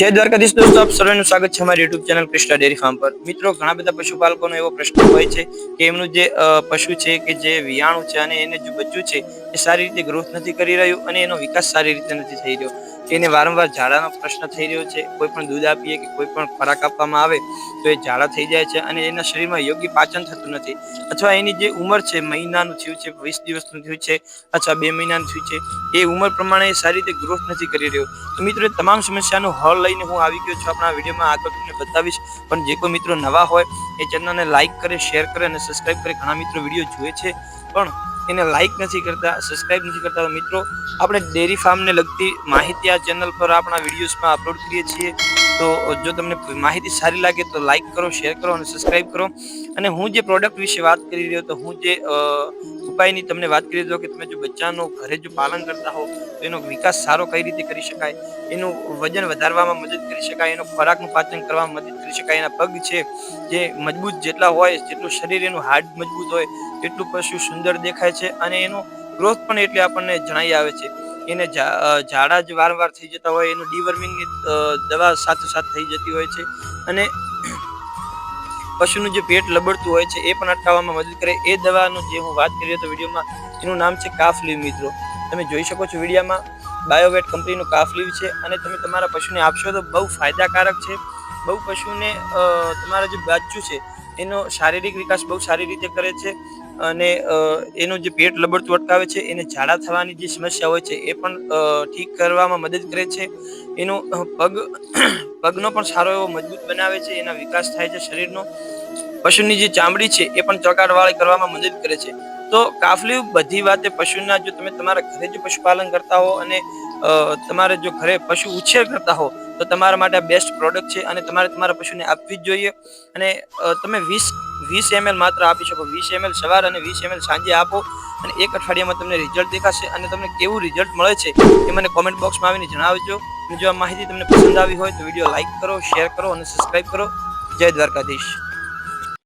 જય દ્વારકાધીશ દોસ્તો, આપ સર્વેનું સ્વાગત છે અમારી YouTube channel Krishna dairy farm પર. મિત્રો, ઘણા બધા પશુપાલકોનો એવો પ્રશ્ન હોય છે કે એમનું જે પશુ છે કે જે વિયાણું છે અને એને જે બચ્ચું છે એ સારી રીતે ગ્રોથ નથી કરી રહ્યું અને એનો વિકાસ સારી રીતે નથી થઈ રહ્યો. એને વારંવાર ઝાડાનો પ્રશ્ન થઈ રહ્યો છે. કોઈ પણ દૂધ આપીએ કે કોઈ પણ ખોરાક આપવામાં આવે તો એ ઝાડા થઈ જાય છે અને એના શરીરમાં યોગ્ય પાચન થતું નથી. અથવા એની જે ઉંમર છે, મહિનાનું થયું છે, વીસ દિવસનું થયું છે અથવા બે મહિનાનું થયું છે, એ ઉંમર પ્રમાણે સારી રીતે ગ્રોથ નથી કરી રહ્યો. તો મિત્રો તમામ સમસ્યાનો હલ લઈને હું આવી ગયો છું આપણા વિડીયોમાં. આગળ તમને બતાવીશ. પણ જે કોઈ મિત્રો નવા હોય, એ ચેનલને લાઇક કરે, શેર કરે અને સબસ્ક્રાઇબ કરે. ઘણા મિત્રો વીડિયો જુએ છે. પણ એને લાઈક નથી કરતા સબસ્ક્રાઇબ નથી કરતા. તો મિત્રો, આપણે ડેરી ફાર્મને લગતી માહિતી આ ચેનલ પર આપણા વિડીયોઝમાં અપલોડ કરીએ છીએ. તો જો તમને માહિતી સારી લાગે તો લાઈક કરો શેર કરો અને સબસ્ક્રાઇબ કરો. અને હું જે પ્રોડક્ટ વિશે વાત કરી રહ્યો તો હું જે ઉપાયની તમને વાત કરી દો કે તમે જો બચ્ચાનું ઘરે જો પાલન કરતા હો, તો એનો વિકાસ સારો કઈ રીતે કરી શકાય? એનું વજન વધારવામાં મદદ કરી શકાય? એનો ખોરાકનું પાચન કરવામાં મદદ કરી શકાય? એના પગ છે જે મજબૂત જેટલા હોય, જેટલું શરીર એનું હાર્ડ મજબૂત હોય, તેટલું પશુ સુંદર દેખાય છે. અને એનો ગ્રોથ પણ એટલે આપણને જણાઈ આવે છે. એને ઝાડા જ વારંવાર થઈ જતા હોય, એનું ડીવર્મિંગની દવા સાથે સાથ થઈ જતી હોય છે અને પશુનું જે પેટ લબડતું હોય છે એ પણ અટકાવવામાં મદદ કરે. એ દવાનું જે હું વાત કરી તો વિડીયોમાં, એનું નામ છે કાફ લીવ મિત્રો. તમે જોઈ શકો છો વિડીયામાં બાયોવેટ કંપનીનું કાફ લીવ છે અને તમે તમારા પશુને આપશો તો બહુ ફાયદાકારક છે. બહુ પશુને તમારા જે બચ્ચું છે એનો શારીરિક વિકાસ બહુ સારી રીતે કરે છે અને એનું જે પેટ લબડતું અટકાવે છે, એને ઝાડા થવાની જે સમસ્યા હોય છે, એ પણ ઠીક કરવામાં મદદ કરે છે. એનો પગ, પગનો પણ સારો એવો મજબૂત બનાવે છે, એના વિકાસ થાય છે શરીરનો. પશુની જે ચામડી છે, એ પણ ચકાડવાળી કરવામાં મદદ કરે છે. તો કાફલી બધી વાતે પશુના, જો તમે તમારા ઘરે જો પશુપાલન કરતા હો અને તમારે જો ઘરે પશુ ઉછેર કરતા હો તો તમારા માટે બેસ્ટ પ્રોડક્ટ છે અને તમારે તમારા પશુને આપવી જ જોઈએ. અને તમે વીસ વીસ એમએલ માત્ર આપી શકો. વીસ એમએલ સવાર અને વીસ એમએલ સાંજે આપો. અને એક અઠવાડિયામાં તમને રિઝલ્ટ દેખાશે અને તમને કેવું રિઝલ્ટ મળે છે એ મને કોમેન્ટ બોક્સમાં આવીને જણાવજો. અને જો આ માહિતી તમને પસંદ આવી હોય તો વીડિયો લાઇક કરો શેર કરો અને સબસ્ક્રાઈબ કરો. જય દ્વારકાધીશ.